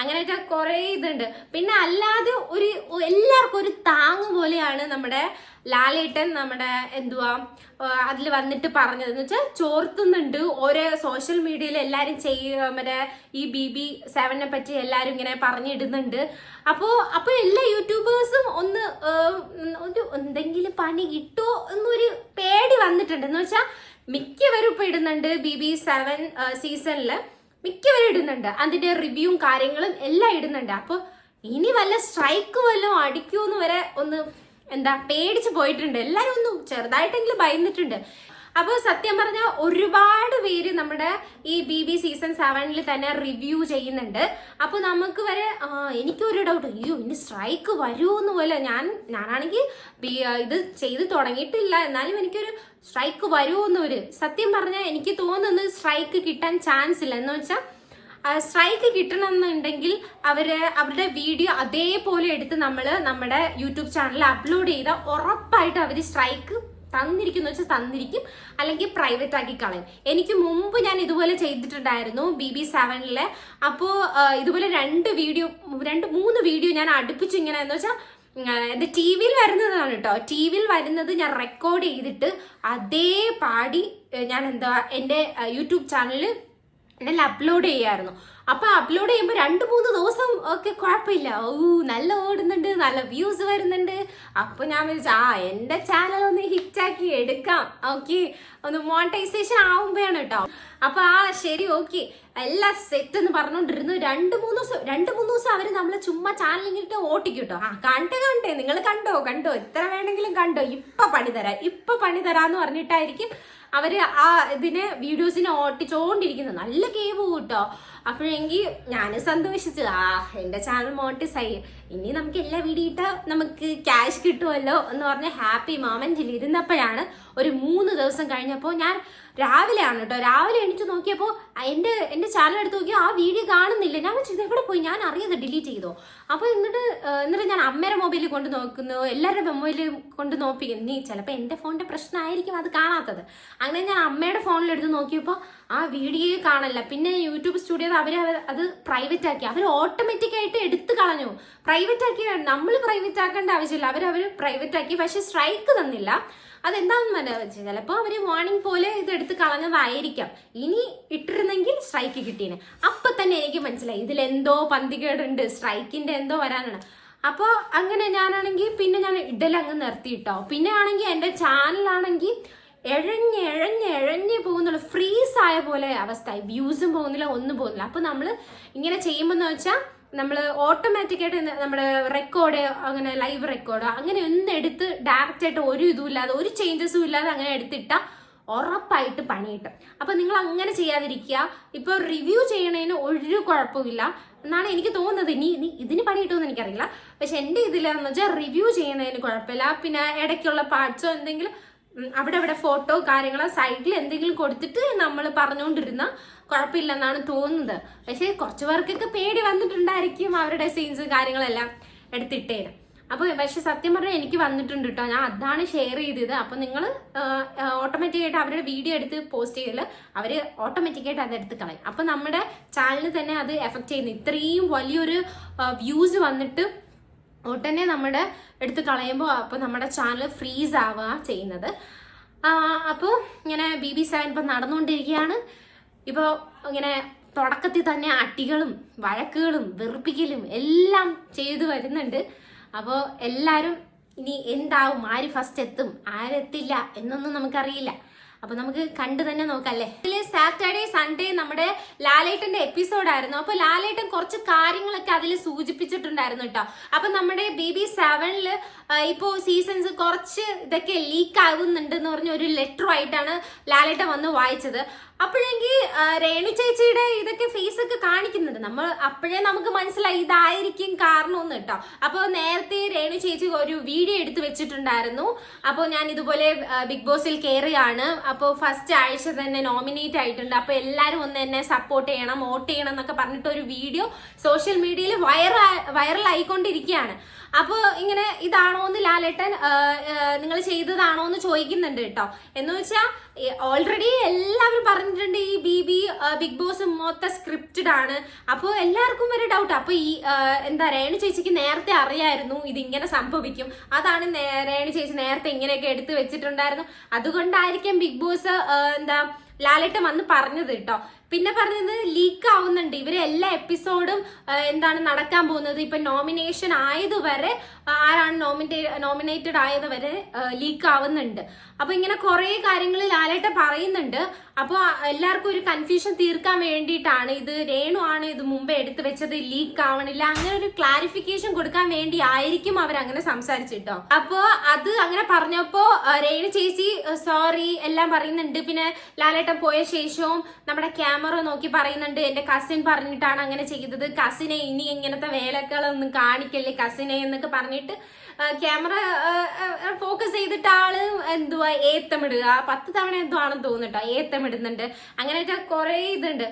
അങ്ങനെയൊക്കെ കുറേ ഇതുണ്ട്. പിന്നെ അല്ലാതെ ഒരു എല്ലാവർക്കും ഒരു താങ് പോലെയാണ് നമ്മുടെ ലാലേട്ടൻ നമ്മുടെ എന്തുവാ അതിൽ വന്നിട്ട് പറഞ്ഞത്. എന്ന് വെച്ചാൽ ചോർത്തുന്നുണ്ട് ഓരോ സോഷ്യൽ മീഡിയയിൽ എല്ലാവരും ചെയ്യുക മറ്റേ ഈ ബി ബി സെവനെ പറ്റി എല്ലാവരും ഇങ്ങനെ പറഞ്ഞിടുന്നുണ്ട്. അപ്പോൾ അപ്പോൾ എല്ലാ യൂട്യൂബേഴ്സും ഒന്ന് ഒരു എന്തെങ്കിലും പണി കിട്ടുമോ എന്നൊരു പേടി വന്നിട്ടുണ്ട്. എന്ന് വെച്ചാൽ മിക്കവരും ഇപ്പോൾ ഇടുന്നുണ്ട് ബി ബി സെവൻ സീസണിൽ മിക്കവരും ഇടുന്നുണ്ട്. അതിന്റെ റിവ്യൂവും കാര്യങ്ങളും എല്ലാം ഇടുന്നുണ്ട്. അപ്പോൾ ഇനി വല്ല സ്ട്രൈക്ക് വല്ലതും അടിക്കൂന്ന് വരെ ഒന്ന് എന്താ പേടിച്ച് പോയിട്ടുണ്ട്. എല്ലാവരും ഒന്ന് ചെറുതായിട്ടെങ്കിലും ഭയന്നിട്ടുണ്ട്. അപ്പോൾ സത്യം പറഞ്ഞാൽ ഒരുപാട് പേര് നമ്മുടെ ഈ ബി ബി സീസൺ സെവനിൽ തന്നെ റിവ്യൂ ചെയ്യുന്നുണ്ട്. അപ്പോൾ നമുക്ക് വരെ എനിക്കൊരു ഡൗട്ട് അയ്യോ ഇനി സ്ട്രൈക്ക് വരുമെന്ന് പോലെ ഞാൻ ഞാനാണെങ്കിൽ ഇത് ചെയ്ത് തുടങ്ങിയിട്ടില്ല. എന്നാലും എനിക്കൊരു സ്ട്രൈക്ക് വരുമെന്നൊരു സത്യം പറഞ്ഞാൽ എനിക്ക് തോന്നുന്നത് സ്ട്രൈക്ക് കിട്ടാൻ ചാൻസ് ഇല്ല. എന്ന് വെച്ചാൽ സ്ട്രൈക്ക് കിട്ടണമെന്നുണ്ടെങ്കിൽ അവർ അവരുടെ വീഡിയോ അതേപോലെ എടുത്ത് നമ്മൾ നമ്മുടെ യൂട്യൂബ് ചാനലിൽ അപ്ലോഡ് ചെയ്താൽ ഉറപ്പായിട്ട് അവർ സ്ട്രൈക്ക് തന്നിരിക്കുന്നു വെച്ചാൽ തന്നിരിക്കും അല്ലെങ്കിൽ പ്രൈവറ്റ് ആക്കി കളയും. എനിക്ക് മുമ്പ് ഞാൻ ഇതുപോലെ ചെയ്തിട്ടുണ്ടായിരുന്നു ബി ബി സെവനിലെ അപ്പോൾ ഇതുപോലെ രണ്ട് വീഡിയോ രണ്ട് മൂന്ന് വീഡിയോ ഞാൻ അടുപ്പിച്ച് ഇങ്ങനെ എന്ന് വെച്ചാൽ ഇത് ടി വിയിൽ വരുന്നതാണ് കേട്ടോ ടി വിയിൽ വരുന്നത് ഞാൻ റെക്കോർഡ് ചെയ്തിട്ട് അതേ പാടി ഞാൻ എന്താ എന്റെ യൂട്യൂബ് ചാനലിൽ എന്നെ അപ്ലോഡ് ചെയ്യായിരുന്നു. അപ്പൊ അപ്ലോഡ് ചെയ്യുമ്പോൾ രണ്ട് മൂന്ന് ദിവസം ഒക്കെ കുഴപ്പമില്ല. ഓ നല്ല ഓടുന്നുണ്ട് നല്ല വ്യൂസ് വരുന്നുണ്ട്. അപ്പൊ ഞാൻ വിചാരിച്ചു ആ എന്റെ ചാനൽ ഒന്ന് ഹിറ്റാക്കി എടുക്കാം. ഓക്കെ ഒന്ന് മോണിറ്റൈസേഷൻ ആവുമ്പോഴാണ് കേട്ടോ അപ്പൊ ആ ശരി ഓക്കെ എല്ലാ സെറ്റ് എന്ന് പറഞ്ഞുകൊണ്ടിരുന്നു. രണ്ട് മൂന്ന് ദിവസം രണ്ട് മൂന്ന് ദിവസം അവർ നമ്മളെ ചുമ്മാ ഓട്ടിക്കൂട്ടോ ഓട്ടിക്കും കേട്ടോ ആ കണ്ടേ കണ്ടേ. നിങ്ങൾ കണ്ടോ? കണ്ടോ? എത്ര വേണമെങ്കിലും കണ്ടോ? ഇപ്പൊ പണി തരാം. ഇപ്പൊ പണി തരാന്ന് പറഞ്ഞിട്ടായിരിക്കും അവർ ആ ഇതിനെ വീഡിയോസിനെ ഓട്ടിച്ചോണ്ടിരിക്കുന്നത്. നല്ല കേവ് കേട്ടോ അപ്പോഴെങ്കിൽ ഞാൻ സന്തോഷിച്ചു. ആ എന്റെ ചാനൽ മോട്ടിസ് ആയി. ഇനി നമുക്ക് എല്ലാ വീഡിയോ നമുക്ക് ക്യാഷ് കിട്ടുമല്ലോ എന്ന് പറഞ്ഞ ഹാപ്പി മൊമെന്റിൽ ഇരുന്നപ്പോഴാണ് ഒരു മൂന്ന് ദിവസം കഴിഞ്ഞപ്പോൾ ഞാൻ രാവിലെ ആണ് കേട്ടോ രാവിലെ എണീച്ച് നോക്കിയപ്പോൾ എന്റെ എന്റെ ചാനൽ എടുത്ത് നോക്കിയാൽ ആ വീഡിയോ കാണുന്നില്ല. ഞാൻ വെച്ചു എവിടെ പോയി? ഞാൻ അറിയാതെ ഡിലീറ്റ് ചെയ്തോ. അപ്പോൾ എന്നിട്ട് എന്നിട്ട് ഞാൻ അമ്മയുടെ മൊബൈലിൽ കൊണ്ട് നോക്കുന്നു. എല്ലാവരുടെ മൊബൈലിൽ കൊണ്ട് നോക്കി. നീ ചിലപ്പോൾ എന്റെ ഫോണിന്റെ പ്രശ്നമായിരിക്കും അത് കാണാത്തത്. അങ്ങനെ ഞാൻ അമ്മയുടെ ഫോണിൽ എടുത്ത് നോക്കിയപ്പോൾ ആ വീഡിയോ കാണല്ല. പിന്നെ യൂട്യൂബ് സ്റ്റുഡിയോ അവർ അത് പ്രൈവറ്റ് ആക്കി. അവർ ഓട്ടോമാറ്റിക് ആയിട്ട് എടുത്തു കളഞ്ഞു. പ്രൈവറ്റ് ആക്കി നമ്മൾ പ്രൈവറ്റ് ആക്കേണ്ട ആവശ്യമില്ല. അവർ അവർ പ്രൈവറ്റ് ആക്കി. പക്ഷെ സ്ട്രൈക്ക് തന്നില്ല. അതെന്താണെന്ന് മനസ്സിലായി ചിലപ്പോൾ അവർ വാർണിംഗ് പോലെ ഇത് എടുത്ത് കളഞ്ഞതായിരിക്കാം. ഇനി ഇട്ടിരുന്നെങ്കിൽ സ്ട്രൈക്ക് കിട്ടിയേനെ അപ്പൊ തന്നെ എനിക്ക് മനസ്സിലായി. ഇതിലെന്തോ പന്തികേടുണ്ട്. സ്ട്രൈക്കിന്റെ എന്തോ വരാനാണ്. അപ്പോൾ അങ്ങനെ ഞാനാണെങ്കിൽ പിന്നെ ഞാൻ ഇടലങ്ങ് നിർത്തിയിട്ടോ. പിന്നെ ആണെങ്കിൽ എന്റെ ചാനലാണെങ്കിൽ എഴഞ്ഞ് എഴഞ്ഞ് എഴഞ്ഞ് പോകുന്നുള്ള ഫ്രീസ് ആയ പോലെ അവസ്ഥ വ്യൂസും പോകുന്നില്ല ഒന്നും പോകുന്നില്ല. അപ്പോൾ നമ്മൾ ഇങ്ങനെ ചെയ്യുമ്പോൾ വെച്ചാൽ നമ്മൾ ഓട്ടോമാറ്റിക്കായിട്ട് നമ്മുടെ റെക്കോർഡ് അങ്ങനെ ലൈവ് റെക്കോർഡോ അങ്ങനെ ഒന്നും എടുത്ത് ഡയറക്റ്റ് ആയിട്ട് ഒരു ഇതും ഇല്ലാതെ ഒരു ചേഞ്ചസും ഇല്ലാതെ അങ്ങനെ എടുത്തിട്ടാൽ ഉറപ്പായിട്ട് പണി കിട്ടും. അപ്പൊ നിങ്ങൾ അങ്ങനെ ചെയ്യാതിരിക്കുക. ഇപ്പൊ റിവ്യൂ ചെയ്യണതിന് ഒരു കുഴപ്പമില്ല എന്നാണ് എനിക്ക് തോന്നുന്നത്. ഇനി ഇനി ഇതിന് പണി കിട്ടുമെന്ന് എനിക്കറിയില്ല. പക്ഷെ എന്റെ ഇതിലെന്ന് വെച്ചാൽ റിവ്യൂ ചെയ്യുന്നതിന് കുഴപ്പമില്ല. പിന്നെ ഇടയ്ക്കുള്ള പാർട്സോ എന്തെങ്കിലും അവിടെ അവിടെ ഫോട്ടോ കാര്യങ്ങളോ സൈഡിൽ എന്തെങ്കിലും കൊടുത്തിട്ട് നമ്മൾ പറഞ്ഞുകൊണ്ടിരുന്ന കുഴപ്പമില്ലെന്നാണ് തോന്നുന്നത്. പക്ഷേ കുറച്ച് പേർക്കൊക്കെ പേടി വന്നിട്ടുണ്ടായിരിക്കും അവരുടെ സീൻസ് കാര്യങ്ങളെല്ലാം എടുത്തിട്ടേന്. അപ്പോൾ പക്ഷെ സത്യം പറഞ്ഞാൽ എനിക്ക് വന്നിട്ടുണ്ട് കേട്ടോ ഞാൻ അതാണ് ഷെയർ ചെയ്തത്. അപ്പോൾ നിങ്ങൾ ഓട്ടോമാറ്റിക്കായിട്ട് അവരുടെ വീഡിയോ എടുത്ത് പോസ്റ്റ് ചെയ്താൽ അവർ ഓട്ടോമാറ്റിക്കായിട്ട് അത് എടുത്ത് കളയും. അപ്പോൾ നമ്മുടെ ചാനലിന് തന്നെ അത് എഫക്റ്റ് ചെയ്യുന്നു. ഇത്രയും വലിയൊരു വ്യൂസ് വന്നിട്ട് ഉടനെ നമ്മുടെ എടുത്ത് കളയുമ്പോൾ അപ്പോൾ നമ്മുടെ ചാനൽ ഫ്രീസ് ആവുക ചെയ്യുന്നത്. അപ്പോൾ ഇങ്ങനെ ബി ബി സെവൻ ഇപ്പം നടന്നുകൊണ്ടിരിക്കുകയാണ് ഇപ്പോൾ ഇങ്ങനെ തുടക്കത്തിൽ തന്നെ അട്ടികളും വഴക്കുകളും വെറുപ്പിക്കലും എല്ലാം ചെയ്തു വരുന്നുണ്ട്. അപ്പോൾ എല്ലാവരും ഇനി എന്താവും? ആര് ഫസ്റ്റ് എത്തും? ആരെത്തില്ല എന്നൊന്നും നമുക്കറിയില്ല. അപ്പൊ നമുക്ക് കണ്ടു തന്നെ നോക്കാം അല്ലേ ഇതിൽ സാറ്റർഡേ സൺഡേ നമ്മുടെ ലാലേട്ടന്റെ എപ്പിസോഡ് ആയിരുന്നു. അപ്പൊ ലാലേട്ടൻ കുറച്ച് കാര്യങ്ങളൊക്കെ അതിൽ സൂചിപ്പിച്ചിട്ടുണ്ടായിരുന്നു കേട്ടോ. അപ്പൊ നമ്മുടെ ബി ബി സെവനിൽ ഇപ്പോ സീസൺസ് കുറച്ച് ഇതൊക്കെ ലീക്ക് ആകുന്നുണ്ടെന്ന് പറഞ്ഞ ഒരു ലെറ്റർ ആയിട്ടാണ് ലാലേട്ടൻ വന്ന് വായിച്ചത്. അപ്പോഴെങ്കിൽ രേണു ചേച്ചിയുടെ ഇതൊക്കെ ഫേസ് ഒക്കെ കാണിക്കുന്നുണ്ട്. നമ്മൾ അപ്പോഴേ നമുക്ക് മനസ്സിലായി ഇതായിരിക്കും കാരണം ഒന്ന് കേട്ടോ. അപ്പോൾ നേരത്തെ രേണു ചേച്ചി ഒരു വീഡിയോ എടുത്തു വെച്ചിട്ടുണ്ടായിരുന്നു. അപ്പോൾ ഞാൻ ഇതുപോലെ ബിഗ് ബോസിൽ കയറിയാണ് അപ്പോൾ ഫസ്റ്റ് ആഴ്ച തന്നെ നോമിനേറ്റ് ആയിട്ടുണ്ട്. അപ്പോൾ എല്ലാവരും ഒന്ന് എന്നെ സപ്പോർട്ട് ചെയ്യണം വോട്ട് ചെയ്യണം എന്നൊക്കെ പറഞ്ഞിട്ട് ഒരു വീഡിയോ സോഷ്യൽ മീഡിയയിൽ വൈറൽ ആയിക്കൊണ്ടിരിക്കുകയാണ്. അപ്പോൾ ഇങ്ങനെ ഇതാണോ എന്ന് ലാലേട്ടൻ നിങ്ങൾ ചെയ്തതാണോ എന്ന് ചോദിക്കുന്നുണ്ട് കേട്ടോ. എന്ന് വെച്ചാൽ ഓൾറെഡി എല്ലാവരും പറഞ്ഞിട്ടുണ്ട് ഈ ബി ബി ബിഗ് ബോസ് മൊത്തം സ്ക്രിപ്റ്റഡ് ആണ്. അപ്പോൾ എല്ലാവർക്കും ഒരു ഡൗട്ട് അപ്പോൾ ഈ എന്താ രേണു ചേച്ചിക്ക് നേരത്തെ അറിയായിരുന്നു ഇതിങ്ങനെ സംഭവിക്കും. അതാണ് രേണു ചേച്ചി നേരത്തെ ഇങ്ങനെയൊക്കെ എടുത്തു വെച്ചിട്ടുണ്ടായിരുന്നു. അതുകൊണ്ടായിരിക്കും ബിഗ് ബോസ് എന്താ ലാലേട്ടൻ വന്ന് പറഞ്ഞത് കേട്ടോ. പിന്നെ പറഞ്ഞത് ലീക്ക് ആവുന്നുണ്ട് ഇവരെ എല്ലാ എപ്പിസോഡും എന്താണ് നടക്കാൻ പോകുന്നത്? ഇപ്പൊ നോമിനേഷൻ ആയതുവരെ ആരാണ് നോമിനേ നോമിനേറ്റഡ് ആയതുവരെ ലീക്ക് ആവുന്നുണ്ട് അപ്പൊ ഇങ്ങനെ കുറെ കാര്യങ്ങൾ ലാലേട്ട പറയുന്നുണ്ട്. അപ്പോൾ എല്ലാവർക്കും ഒരു കൺഫ്യൂഷൻ തീർക്കാൻ വേണ്ടിയിട്ടാണ് ഇത്. രേണു ആണ് ഇത് മുമ്പേ എടുത്തു വെച്ചത് ലീക്ക് ആവണില്ല അങ്ങനെ ഒരു ക്ലാരിഫിക്കേഷൻ കൊടുക്കാൻ വേണ്ടി ആയിരിക്കും അവർ അങ്ങനെ സംസാരിച്ചിട്ടോ അപ്പോ അത് അങ്ങനെ പറഞ്ഞപ്പോ രേണു ചേച്ചി സോറി എല്ലാം പറയുന്നുണ്ട്. പിന്നെ ലാലേട്ടൻ പോയ ശേഷവും നമ്മുടെ ക്യാമറ നോക്കി പറയുന്നുണ്ട് എന്റെ കസിൻ പറഞ്ഞിട്ടാണ് അങ്ങനെ ചെയ്തത്. കസിനെ ഇനി ഇങ്ങനത്തെ വേലകളൊന്നും കാണിക്കല്ലേ? കസിനെ എന്നൊക്കെ പറഞ്ഞിട്ട് ക്യാമറ ഫോക്കസ് ചെയ്തിട്ട് ആൾ എന്തുവാ ഏത്തമിടുക. പത്ത് തവണ എന്തോ ആണെന്ന് തോന്നുന്നുട്ടോ ഏത്തമിടുന്നുണ്ട്. അങ്ങനെയൊക്കെ കുറെ ഇതുണ്ട്.